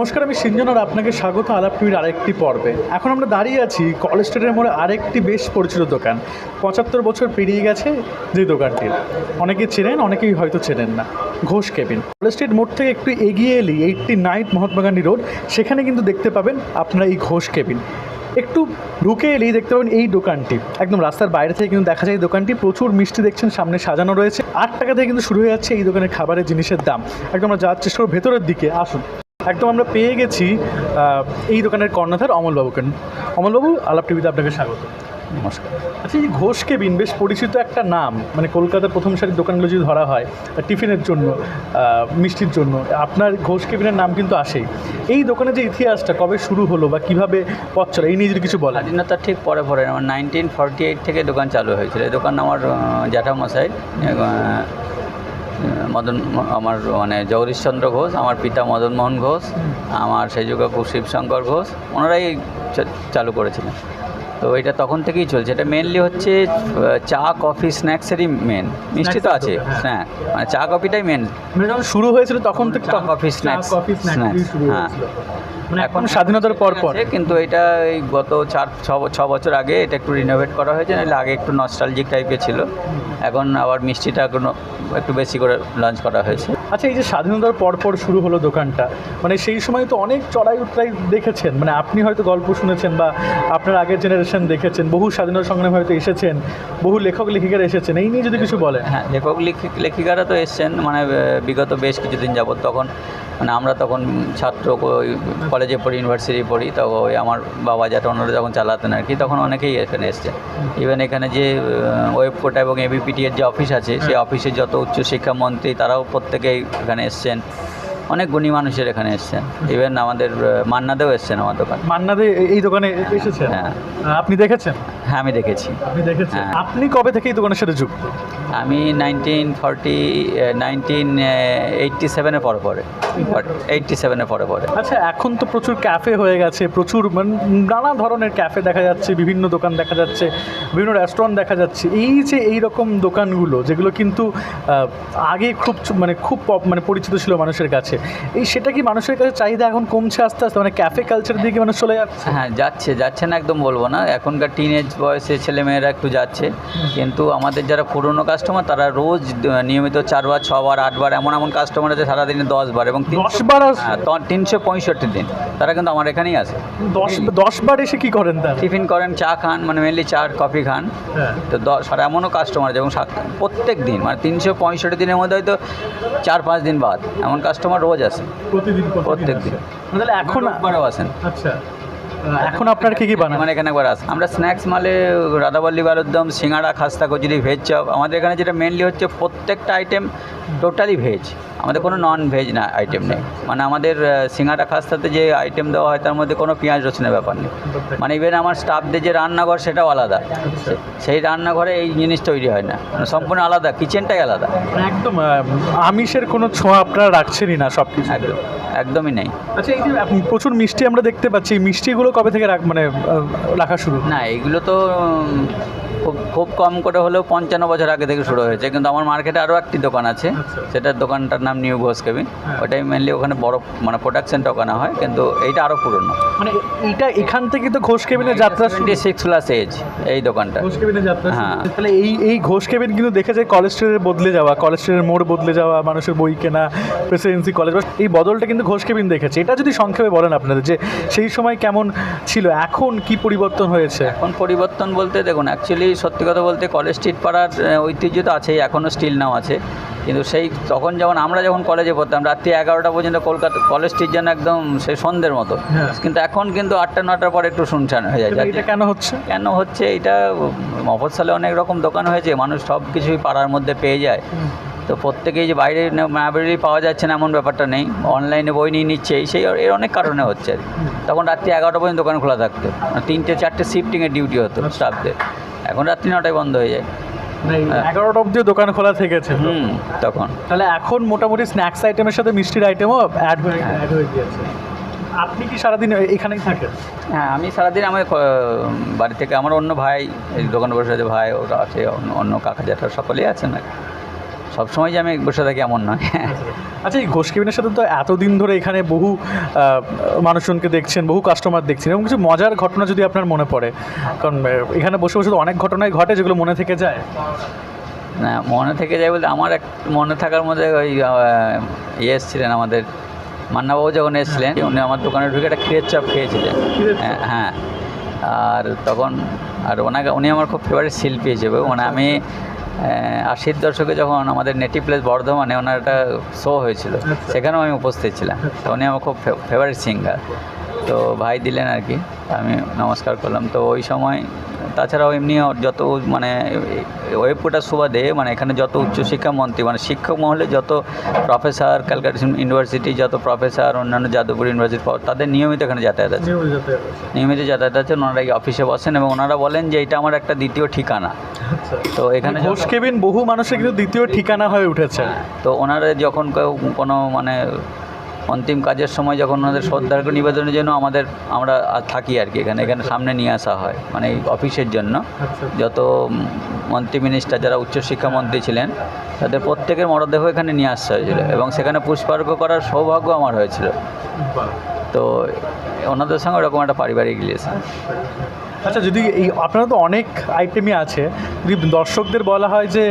নমস্কার, আমি সিঞ্জনার আপনাকে স্বাগত আলাপ টিভির আরেকটি পর্বে। এখন আমরা দাঁড়িয়ে আছি কলেজ স্ট্রিটের মোড়ে আরেকটি বেশ পরিচিত দোকান। পঁচাত্তর বছর পেরিয়ে গেছে যে দোকানটির অনেকে চেনেন, অনেকেই হয়তো চেনেন না। ঘোষ কেবিন। কলেজ স্ট্রিট মোড় থেকে একটু এগিয়ে এলেই eighty nine Mahatma Gandhi road. সেখানে কিন্তু দেখতে পাবেন আপনারা এই ঘোষ কেবিন। একটু ঢুকে এলেই দেখতে পাবেন এই দোকানটি। একদম রাস্তার বাইরে থেকে কিন্তু দেখা যায় এই দোকানটি। প্রচুর মিষ্টি দেখছেন, সামনে সাজানো রয়েছে। আট টাকা থেকে কিন্তু শুরু হয়ে যাচ্ছে এই দোকানের খাবারের জিনিসের দাম। একদম আমরা যাওয়ার চেষ্টা করব ভেতরের দিকে, আসুন। একদম আমরা পেয়ে গেছি এই দোকানের কর্ণধার অমলবাবুকে। অমলবাবু আলাপ টিভিতে আপনাকে স্বাগত। নমস্কার। আচ্ছা এই ঘোষ কেবিন বেশ পরিচিত একটা নাম মানে কলকাতার প্রথম সারির দোকানগুলো যদি ধরা হয় টিফিনের জন্য মিষ্টির জন্য আপনার ঘোষ কেবিনের নাম কিন্তু আসেই। এই দোকানের যে ইতিহাসটা কবে শুরু হলো বা কীভাবে পথ চলে এই নিয়ে যদি কিছু বলেন। স্বাধীনতার ঠিক পরে পরে আমার নাইনটিন ফর্টি এইট থেকে দোকান চালু হয়েছিল। এই দোকান আমার জ্যাঠামশাই মদন আমার মানে জগদীশচন্দ্র ঘোষ আমার পিতা মদন মোহন ঘোষ আমার সেই যুগে শিবশঙ্কর ঘোষ ওনারাই চালু করেছিলেন। তো এটা তখন থেকেই চলছে। এটা মেনলি হচ্ছে চা কফি স্ন্যাক্সেরই মেন মিষ্টি তো আছে? হ্যাঁ। মানে চা কফিটাই মেন মানে শুরু হয়েছিল তখন থেকে কফি স্ন্যাক্স হ্যাঁ। মানে এখন স্বাধীনতার পর পর কিন্তু এটা এই গত চার ছ বছর আগে এটা একটু রিনোভেট করা হয়েছে নাহলে আগে একটু নস্টালজিক টাইপের ছিল। এখন আবার মিষ্টিটা কোনো একটু বেশি করে লঞ্চ করা হয়েছে। আচ্ছা এই যে স্বাধীনতার পর পর শুরু হলো দোকানটা মানে সেই সময় তো অনেক চড়াই উতরাই দেখেছেন মানে আপনি হয়তো গল্প শুনেছেন বা আপনার আগের জেনারেশন দেখেছেন বহু স্বাধীনতা সংগ্রামে হয়তো এসেছেন বহু লেখক লেখিকারা এসেছেন এই নিয়ে যদি কিছু বলেন। হ্যাঁ লেখক লেখিক লেখিকারা তো এসছেন মানে বিগত বেশ কিছুদিন যাবত তখন মানে আমরা তখন ছাত্র ওই কলেজে পড়ি ইউনিভার্সিটি পড়ি তখন ওই আমার বাবা যেটা ওনারা যখন চালাতেন আর কি তখন অনেকেই এখানে এসছে। ইভেন এখানে যে ওয়েব কোটা এবং এবিপিটি এর যে অফিস আছে সেই অফিসে যত উচ্চ মন্ত্রী তারাও প্রত্যেকেই এখানে এসছেন। অনেক গুণী মানুষের এখানে এসছেন। ইভেন আমাদের মান্নাদেও এসছেন আমার দোকান। মান্নাদে এই দোকানে এসেছেন? হ্যাঁ। আপনি দেখেছেন? হ্যাঁ আমি দেখেছি। আপনি দেখেছেন? হ্যাঁ। আপনি কবে থেকে এই দোকানের সাথে যুক্ত? আমি নাইনটিন ফর্টি নাইনটিন এইটটি সেভেনের পরে পরে। এইটটি সেভেনের পরে পরে। আচ্ছা এখন তো প্রচুর ক্যাফে হয়ে গেছে প্রচুর মানে নানা ধরনের ক্যাফে দেখা যাচ্ছে বিভিন্ন দোকান দেখা যাচ্ছে বিভিন্ন রেস্টুরেন্ট দেখা যাচ্ছে। এই যে এই রকম দোকানগুলো যেগুলো কিন্তু আগে খুব মানে খুব মানে পরিচিত ছিল মানুষের কাছে এই সেটা কি মানুষের কাছে চাহিদা এখন কমছে আস্তে আস্তে? মানে ক্যাফে কালচারের দিকে মানুষ চলে যাচ্ছে? হ্যাঁ যাচ্ছে যাচ্ছে না একদম বলব না। এখনকার টিনেজ বয়সে ছেলেমেয়েরা একটু যাচ্ছে। কিন্তু আমাদের যারা পুরনো কাস্টমার তারা রোজ নিয়মিত চারবার ছবার আটবার এমন এমন কাস্টমার আছে সারাদিনে দশবার এবং তিনশো- দশ বার আস- হ্যাঁ, তিনশো পঁয়ষট্টি দিন। তারা কিন্তু আমার এখানেই আসে। দশ দশবার এসে কি করেন তার? টিফিন করেন চা খান মানে মেনলি চা আর কফি খান। হ্যাঁ। তো দশ আর এমনও কাস্টমার আছে এবং প্রত্যেক দিন মানে তিনশো পঁয়ষট্টি দিনের মধ্যে হয়তো চার পাঁচ দিন বাদ। এমন কাস্টমার রোজ আসেন প্রতিদিন প্রত্যেক দিন। তাহলে এখন রোববারেও আসেন আচ্ছা। এখন আপনার কি কি বানান? মানে এখানে একবার আসে। আমরা স্ন্যাক্স মালে রাধাবল্লী বালুদ্দম সিঙ্গাড়া খাস্তা কচুরি ভেজ চপ আমাদের এখানে যেটা মেনলি হচ্ছে প্রত্যেকটা আইটেম টোটালি ভেজ আমাদের কোনো নন ভেজ না আইটেম নেই। মানে আমাদের সিঙ্গাটা খাস্তাতে যে আইটেম দেওয়া হয় তার মধ্যে কোনো পেঁয়াজ রসুনের ব্যাপার নেই। মানে ইভেন আমার স্টাফদের যে রান্নাঘর সেটাও আলাদা। আচ্ছা। সেই রান্নাঘরে এই জিনিস তৈরি হয় না। মানে সম্পূর্ণ আলাদা কিচেনটাই আলাদা। মানে একদম আমিষের কোনো ছোঁয়া আপনারা রাখছেনই না সব কিছু একদম। একদমই নেই আচ্ছা এই যে আপনি প্রচুর মিষ্টি আমরা দেখতে পাচ্ছি মিষ্টিগুলো কবে থেকে রাখ মানে রাখা শুরু না এগুলো তো খুব খুব কম করে হলেও পঞ্চান্ন বছর আগে থেকে শুরু হয়েছে কিন্তু আমার মার্কেটে আরও একটি দোকান আছে আচ্ছা। সেটার দোকানটার নাম নিউ ঘোষ কেবিন। ওটাই মেনলি ওখানে বড় মানে প্রোডাকশন ওখানে হয় কিন্তু এইটা আরও পুরনো মানে এইটা এখান থেকে তো ঘোষ কেবিনের যাত্রা টোয়েন্টি সিক্স প্লাস এজ এই দোকানটা ঘোষ কেবিনের যাত্রা হ্যাঁ। তাহলে এই এই ঘোষ কেবিন কিন্তু দেখে যায় কলেজ স্ট্রিটের বদলে যাওয়া কলেজ স্ট্রিটের মোড় বদলে যাওয়া মানুষের বই কেনা প্রেসিডেন্সি কলেজ এই বদলটা কিন্তু ঘোষ কেবিন দেখেছে। এটা যদি সংক্ষেপে বলেন আপনাদের যে সেই সময় কেমন ছিল এখন কি পরিবর্তন হয়েছে? এখন পরিবর্তন বলতে দেখুন অ্যাকচুয়ালি সত্যি কথা বলতে কলেজ স্ট্রিট পাড়ার ঐতিহ্য তো আছেই এখনও স্টিল নাও আছে। কিন্তু সেই তখন যেমন আমরা যখন কলেজে পড়তাম রাত্রি এগারোটা পর্যন্ত কলকাতা কলেজ স্ট্রিট যেন একদম সেই সন্ধ্যের মতো। হ্যাঁ। কিন্তু এখন কিন্তু আটটা নটার পর একটু শুনশান হয়ে যায়। এটা কেন হচ্ছে? কেন হচ্ছে? এটা মফৎসালে অনেক রকম দোকান হয়েছে মানুষ সব কিছুই পাড়ার মধ্যে পেয়ে যায়। তো প্রত্যেকেই যে বাইরে লাইব্রেরি পাওয়া যাচ্ছে না এমন ব্যাপারটা নেই। অনলাইনে বই নিয়ে নিচ্ছে এই সেই এর অনেক কারণে হচ্ছে। আর কি। তখন রাত্রি এগারোটা পর্যন্ত দোকান খোলা থাকতো। মানে তিনটে চারটে শিফটিংয়ের ডিউটি হতো স্টাফদের এখন রাত্রি নটায় বন্ধ হয়ে যায়। হ্যাঁ। এগারোটা অব্দিও দোকান খোলা থেকেছে হুম তখন। তাহলে এখন মোটামুটি স্ন্যাক্স আইটেমের সাথে মিষ্টির আইটেমও অ্যাড হয়ে অ্যাড হয়ে গিয়েছে। আপনি কি সারাদিন এখানেই থাকেন? হ্যাঁ আমি সারাদিন আমার বাড়ি থেকে আমার অন্য ভাই এই দোকানে বসে ভাই ওরা আছে অন্য কাকা জ্যাঠা সকলেই আছেন। আর কি। সবসময় যে আমি বসে থাকি এমন নয়। আচ্ছা এই ঘোষ কেবিনের সাথে তো এতদিন ধরে এখানে বহু মানুষজনকে দেখছেন বহু কাস্টমার দেখছেন এবং কিছু মজার ঘটনা যদি আপনার মনে পড়ে? কারণ এখানে বসে বসে তো অনেক ঘটনাই ঘটে যেগুলো মনে থেকে যায়। না মনে থেকে যায় বলতে আমার এক মনে থাকার মধ্যে ওই ইয়ে এসেছিলেন আমাদের মান্নাবাবু যখন এসেছিলেন উনি আমার দোকানে ঢুকে একটা ক্ষীরের চাপ খেয়েছিলেন। হ্যাঁ, হ্যাঁ। আর তখন আর ওনাকে উনি আমার খুব ফেভারিট শিল্পী হিসেবে। মানে আমি আশির দশকে যখন আমাদের নেটিভ প্লেস বর্ধমানে ওনার একটা শো হয়েছিল সেখানেও আমি উপস্থিত ছিলাম। তো উনি আমার খুব ফেভারিট সিঙ্গার তো ভাই দিলেন আর কি আমি নমস্কার করলাম। তো ওই সময় তাছাড়াও এমনি যত মানে ওয়েবকোটার সুবাদে মানে এখানে যত উচ্চশিক্ষা মন্ত্রী মানে শিক্ষক মহলে যত প্রফেসর ক্যালকাটা ইউনিভার্সিটি যত প্রফেসর অন্যান্য যাদবপুর ইউনিভার্সিটি তাদের নিয়মিত এখানে যাতায়াত আছে। নিয়মিত যাতায়াত আছে। ওনারা এই অফিসে বসেন এবং ওনারা বলেন যে এটা আমার একটা দ্বিতীয় ঠিকানা। তো এখানে ঘোষ কেবিন বহু মানুষের কিন্তু দ্বিতীয় ঠিকানা হয়ে উঠেছে। তো ওনারা যখন কেউ কোনো মানে অন্তিম কাজের সময় যখন ওনাদের শ্রদ্ধার্ঘ নিবেদনের জন্য আমাদের আমরা থাকি আর কি এখানে এখানে সামনে নিয়ে আসা হয় মানে অফিসের জন্য। যত উম, মন্ত্রী মিনিস্টার যারা উচ্চশিক্ষা মন্ত্রী ছিলেন তাদের প্রত্যেকের মরদেহ এখানে নিয়ে আসা হয়েছিল এবং সেখানে পুষ্পার্ঘ করার সৌভাগ্য আমার হয়েছিল। তো ওনাদের সঙ্গে ওরকম একটা পারিবারিক রিলেশন আচ্ছা যদি এই আপনারা তো অনেক আইটেমই আছে, যদি দর্শকদের বলা হয় যে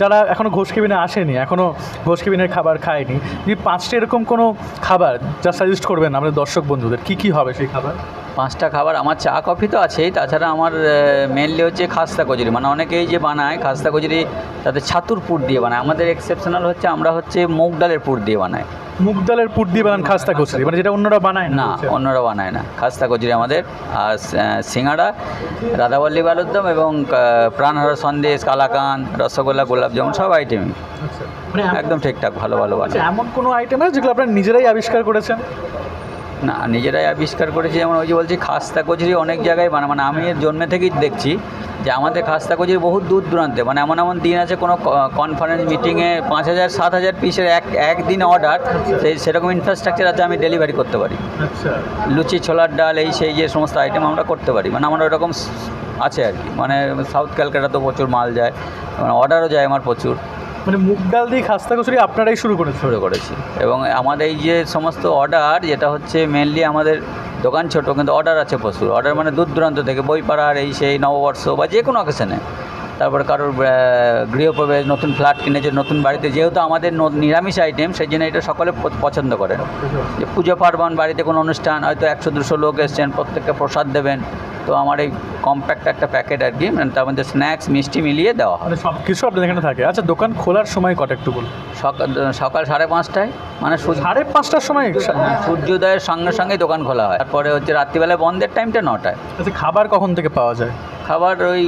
যারা এখনও ঘোষ কেবিনে আসেনি এখনও ঘোষ কেবিনের খাবার খায়নি, যদি পাঁচটা এরকম কোনো খাবার যা সাজেস্ট করবেন আমাদের দর্শক বন্ধুদের, কি কি হবে সেই খাবার? পাঁচটা খাবার, আমার চা কফি তো আছেই, তাছাড়া আমার মেনলি হচ্ছে খাস্তা কচুরি মানে অনেকেই যে বানায় খাস্তা কচুরি তাদের ছাতুর পুর দিয়ে বানায়, আমাদের এক্সেপশনাল হচ্ছে আমরা হচ্ছে মুগ ডালের পুর দিয়ে বানাই। মুগ ডালের পুর দিয়ে বানান খাস্তা কচুরি। মানে যেটা অন্যরা বানায় না। অন্যরা বানায় না। খাস্তা কচুরি আমাদের। আর সিঙাড়া সিঙ্গাড়া রাধাবল্লী বালুরদম এবং প্রাণহার সন্দেশ কালাকান রসগোল্লা গোলাপজামুন সব আইটেমই আচ্ছা। মানে একদম ঠিকঠাক ভালো ভালো আচ্ছা, বানায়। এমন কোনো আইটেম আছে যেগুলো আপনারা নিজেরাই আবিষ্কার করেছেন? না নিজেরাই আবিষ্কার করেছি যেমন ওই যে বলছি খাস্তা কচুরি অনেক জায়গায় মানে মানে আমি জন্মে থেকেই দেখছি যে আমাদের খাস্তা কচুরি বহু দূর দূরান্তে মানে এমন এমন দিন আছে কোনো কনফারেন্স মিটিংয়ে পাঁচ হাজার সাত হাজার পিসের এক একদিন অর্ডার সেই সেরকম ইনফ্রাস্ট্রাকচার আছে আমি ডেলিভারি করতে পারি। আচ্ছা। লুচি ছোলার ডাল এই সেই যে সমস্ত আইটেম আমরা করতে পারি মানে আমরা ওরকম আছে আর কি মানে সাউথ ক্যালকাটা তো প্রচুর মাল যায় মানে অর্ডারও যায় আমার প্রচুর। মানে মুগ ডাল দিয়ে খাস্তা কচুরি আপনারাই শুরু করে শুরু করেছি। এবং আমাদের এই যে সমস্ত অর্ডার যেটা হচ্ছে মেনলি আমাদের দোকান ছোট কিন্তু অর্ডার আছে প্রচুর। অর্ডার মানে দূর দূরান্ত থেকে বইপাড়ার এই সেই নববর্ষ বা যে কোনো অকেশনে তারপরে কারোর গৃহপ্রবেশ নতুন ফ্ল্যাট কিনেছে নতুন বাড়িতে যেহেতু আমাদের নিরামিষ আইটেম সেই জন্য এটা সকলে পছন্দ করেন যে পুজো পার্বণ বাড়িতে কোনো অনুষ্ঠান হয়তো একশো দুশো লোক এসছেন প্রত্যেককে প্রসাদ দেবেন। তো আমার এই কম্প্যাক্ট একটা প্যাকেট আর কি মানে তার মধ্যে স্ন্যাক্স মিষ্টি মিলিয়ে দেওয়া হয়। মানে সব কিছু আপনাদের এখানে থাকে। আচ্ছা দোকান খোলার সময় কটা একটু বলুন? সকাল সকাল সাড়ে পাঁচটায় মানে সাড়ে পাঁচটার সময় সূর্যোদয়ের সঙ্গে সঙ্গে দোকান খোলা হয়। তারপরে হচ্ছে রাত্রিবেলায় বন্ধের টাইমটা নটায়। আচ্ছা খাবার কখন থেকে পাওয়া যায়? খাবার ওই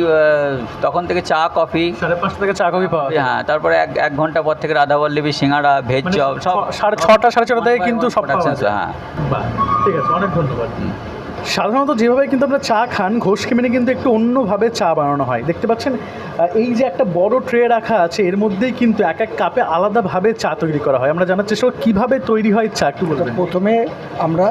তখন থেকে চা কফি। সাড়ে পাঁচটা থেকে চা কফি পাওয়া যায়? হ্যাঁ তারপরে এক এক ঘণ্টা পর থেকে রাধাবল্লভী সিঙ্গাড়া ভেজ মানে চপ সব সাড়ে ছটা সাড়ে ছটা থেকে কিন্তু সব হ্যাঁ। ঠিক আছে অনেক ধন্যবাদ। সাধারণত যেভাবে কিন্তু আমরা চা খান ঘোষ কেমিনে কিন্তু একটু অন্যভাবে চা বানানো হয়। দেখতে পাচ্ছেন এই যে একটা বড় ট্রে রাখা আছে, এর মধ্যেই কিন্তু এক এক কাপে আলাদাভাবে চা তৈরি করা হয়। আমরা জানার চেষ্টা কীভাবে তৈরি হয় চা, একটু প্রথমে আমরা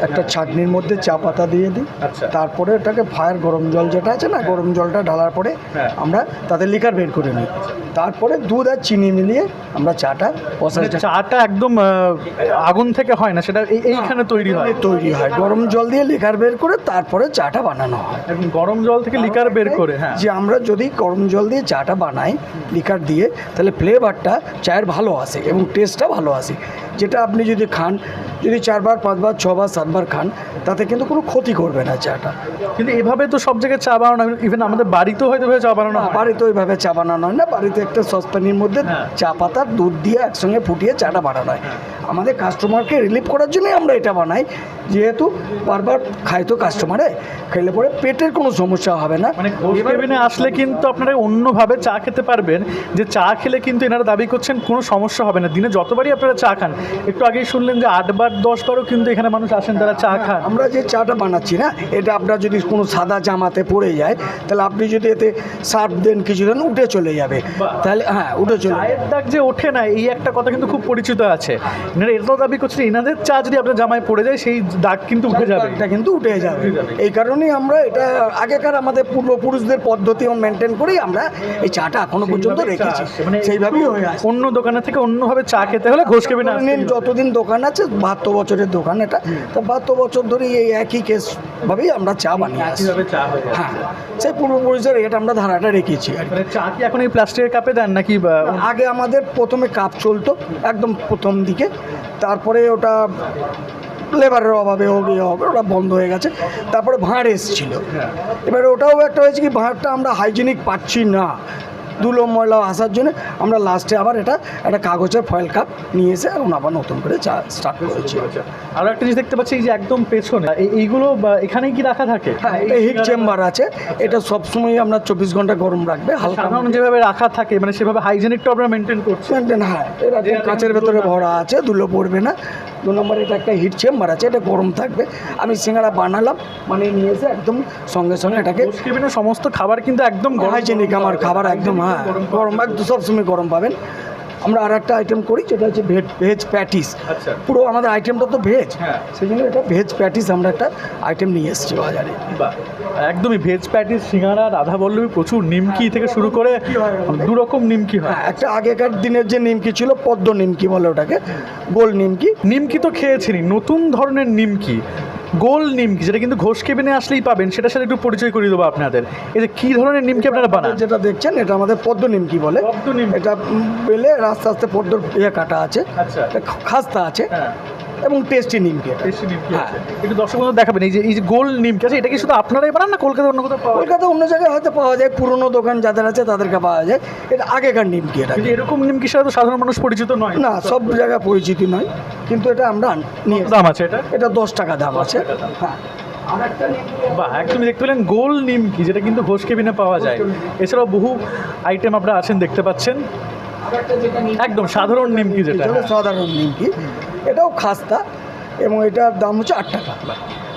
একটা ছাঁকনির মধ্যে চা পাতা দিয়ে দিই। আচ্ছা। তারপরে ওটাকে ফায়ার গরম জল যেটা আছে না গরম জলটা ঢালার পরে হ্যাঁ। আমরা তাতে লিকার বের করে নিই। তারপরে দুধ আর চিনি মিলিয়ে আমরা চাটা মানে প্রসেসটা চাটা একদম আগুন থেকে হয় না সেটা এই- এইখানে তৈরি হয়? তৈরি হয়। গরম জল দিয়ে লিকার বের করে তারপরে চাটা বানানো হয়। একদম গরম জল থেকে লিকার বের করে হ্যাঁ। যে আমরা যদি গরম জল দিয়ে চাটা বানাই লিকার দিয়ে তাহলে ফ্লেভারটা চায়ের ভালো আসে এবং টেস্টটা ভালো আসে। যেটা আপনি যদি খান যদি চারবার পাঁচবার ছবার সাতবার খান তাতে কিন্তু কোনো ক্ষতি করবে না চাটা। কিন্তু এভাবে তো সব জায়গায় চা বানানো ইভেন আমাদের বাড়িতেও হয়তো চা বানানো বাড়িতেও হয় বাড়িতে ওইভাবে চা বানানো হয় না বাড়িতে একটা সসপ্যানের মধ্যে হ্যাঁ। চা পাতা দুধ দিয়ে একসঙ্গে ফুটিয়ে চাটা বানানো হয়। আমাদের কাস্টমারকে রিলিফ করার জন্যই আমরা এটা বানাই। যেহেতু বারবার খায় তো কাস্টমারে খেলে পরে পেটের কোনো সমস্যা হবে না। মানে কেবিনে আসলে কিন্তু আপনারা অন্যভাবে চা খেতে পারবেন যে চা খেলে কিন্তু এনারা দাবি করছেন কোনো সমস্যা হবে না। দিনে যতবারই আপনারা চা খান একটু আগেই শুনলেন যে আটবার দশবারও কিন্তু এখানে মানুষ আসেন তারা চা খান। আমরা যে চাটা বানাচ্ছি না এটা আপনার যদি কোনো সাদা জামাতে পড়ে যায় তাহলে আপনি যদি এতে সার্ফ দেন কিছু দেন উঠে চলে যাবে। তাহলে হ্যাঁ উঠে চলে চায়ের দাগ যে ওঠে না এই একটা কথা কিন্তু খুব পরিচিত আছে। এনারা এটাও দাবি করছে এনাদের চা যদি আপনার জামায় পড়ে যায় সেই দাগ কিন্তু উঠে যাবে। এটা কিন্তু উঠে যাবে। এই কারণেই আমরা এটা আগেকার আমাদের পূর্বপুরুষদের পদ্ধতি মেনটেন করেই আমরা এই চাটা এখনও পর্যন্ত রেখেছি। মানে সেইভাবেই হয়ে আসছে অন্য দোকানের থেকে অন্যভাবে চা খেতে হলে ঘোষ কেবিনে ধরে নিন যতদিন দোকান আছে বাহাত্তর বছরের দোকান এটা। তো বাহাত্তর বছর ধরে এই একই কেস ভাবেই আমরা চা বানিয়ে চা হয়ে। হ্যাঁ। সেই পূর্বপুরুষদের এটা আমরা ধারাটা রেখেছি আর। মানে চা কি এখন এই প্লাস্টিকের কাপে দেন নাকি আগে আমাদের প্রথমে কাপ চলতো একদম প্রথম দিকে। তারপরে ওটা লেবারের অভাবে হোক ইয়ে হবে, ওটা বন্ধ হয়ে গেছে। তারপরে ভাঁড় এসেছিল। এবার ওটাও একটা হয়েছে কি, ভাঁড়টা আমরা হাইজেনিক পাচ্ছি না। ধুলো ময়লা আসার জন্য আমরা লাস্টে আবার এটা একটা কাগজের ফয়েল কাপ নিয়ে এসে এখন আবার নতুন করে চা স্টার্ট করেছি। আরও একটা জিনিস দেখতে পাচ্ছি এই যে একদম পেছনে এইগুলো এখানেই কি রাখা থাকে? হ্যাঁ এটা হিট চেম্বার আছে এটা সবসময় আমরা চব্বিশ ঘণ্টা গরম রাখবে হালকা যেভাবে রাখা থাকে মানে সেভাবে হাইজেনিকটা আমরা মেনটেন করছি। মেনটেন হ্যাঁ এটা কাঁচের ভেতরে ভরা আছে ধুলো পড়বে না। দু নম্বর এটা একটা হিট চেম্বার আছে এটা গরম থাকবে। আমি সিঙ্গাড়া বানালাম মানে নিয়ে এসে একদম সঙ্গে সঙ্গে এটাকে সমস্ত খাবার কিন্তু একদম হাইজেনিক আমার খাবার একদম হ্যাঁ গরম একদম সবসময় গরম পাবেন। আমরা আর একটা আইটেম করি যেটা হচ্ছে ভেজ ভেজ প্যাটিস। পুরো আমাদের আইটেমটা তো ভেজ হ্যাঁ। সেই জন্য এটা ভেজ প্যাটিস আমরা একটা আইটেম নিয়ে এসেছি বাজারে। একদমই ভেজ প্যাটিস সিঙ্গারা রাধা বল্লভী প্রচুর নিমকি থেকে শুরু করে দু রকম নিমকি হয়। হ্যাঁ একটা আগেকার দিনের যে নিমকি ছিল পদ্ম নিমকি বলে ওটাকে গোল নিমকি। নিমকি তো খেয়েছেনি নতুন ধরনের নিমকি। গোল নিমকি যেটা কিন্তু ঘোষ কেবিনে আসলেই পাবেন সেটা সাথে একটু পরিচয় করিয়ে দেবো আপনাদের। এই যে কী ধরনের নিমকি আপনারা বানান? যেটা দেখছেন এটা আমাদের পদ্ম নিমকি বলে। পদ্ম নিম এটা পেলে আস্তে আস্তে পদ্মর ইয়ে কাটা আছে। আচ্ছা। খাস্তা আছে। হ্যাঁ। এবং টেস্টি নিমকি হ্যাঁ। একটু দর্শক বন্ধু দেখাবেন এই যে এই যে গোল নিমকি আছে এটা কি শুধু আপনারাই বানান না কলকাতা অন্য কোথাও পাওয়া কলকাতা অন্য জায়গায় হয়তো পাওয়া যায় পুরনো দোকান যাদের আছে তাদেরকে পাওয়া যায়। এটা আগেকার নিমকি এটা এরকম নিমকির সাথে সাধারণ মানুষ পরিচিত নয়। না সব জায়গায় পরিচিতি নয় কিন্তু এটা আমরা নিয়ে দাম আছে এটা? এটা দশ টাকা দাম আছে। হ্যাঁ। নিমকি বাহ একদমই দেখতে পেলেন গোল নিমকি যেটা কিন্তু ঘোষ কেবিনে পাওয়া যায়। এছাড়াও বহু আইটেম আপনারা আছেন দেখতে পাচ্ছেন। নিমকি- একদম সাধারণ নিমকি যেটা সাধারণ নিমকি খাস্তা এবং এটার দাম হচ্ছে আট টাকা।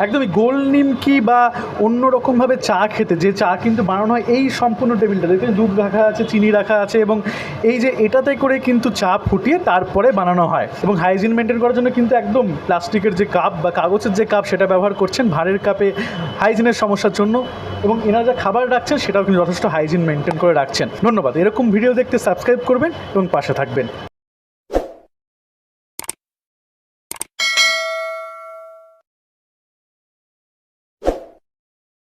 একদমই গোল নিমকি বা অন্য রকমভাবে চা খেতে, যে চা কিন্তু বানানো হয় এই সম্পূর্ণ টেবিলটা। দেখতে দুধ রাখা আছে, চিনি রাখা আছে এবং এই যে এটাতে করে কিন্তু চা ফুটিয়ে তারপরে বানানো হয় এবং হাইজিন মেনটেন করার জন্য কিন্তু একদম প্লাস্টিকের যে কাপ বা কাগজের যে কাপ সেটা ব্যবহার করছেন ভাঁড়ের কাপে হাইজিনের সমস্যার জন্য এবং এনারা যা খাবার রাখছেন সেটাও কিন্তু যথেষ্ট হাইজিন মেনটেন করে রাখছেন। ধন্যবাদ। এরকম ভিডিও দেখতে সাবস্ক্রাইব করবেন এবং পাশে থাকবেন।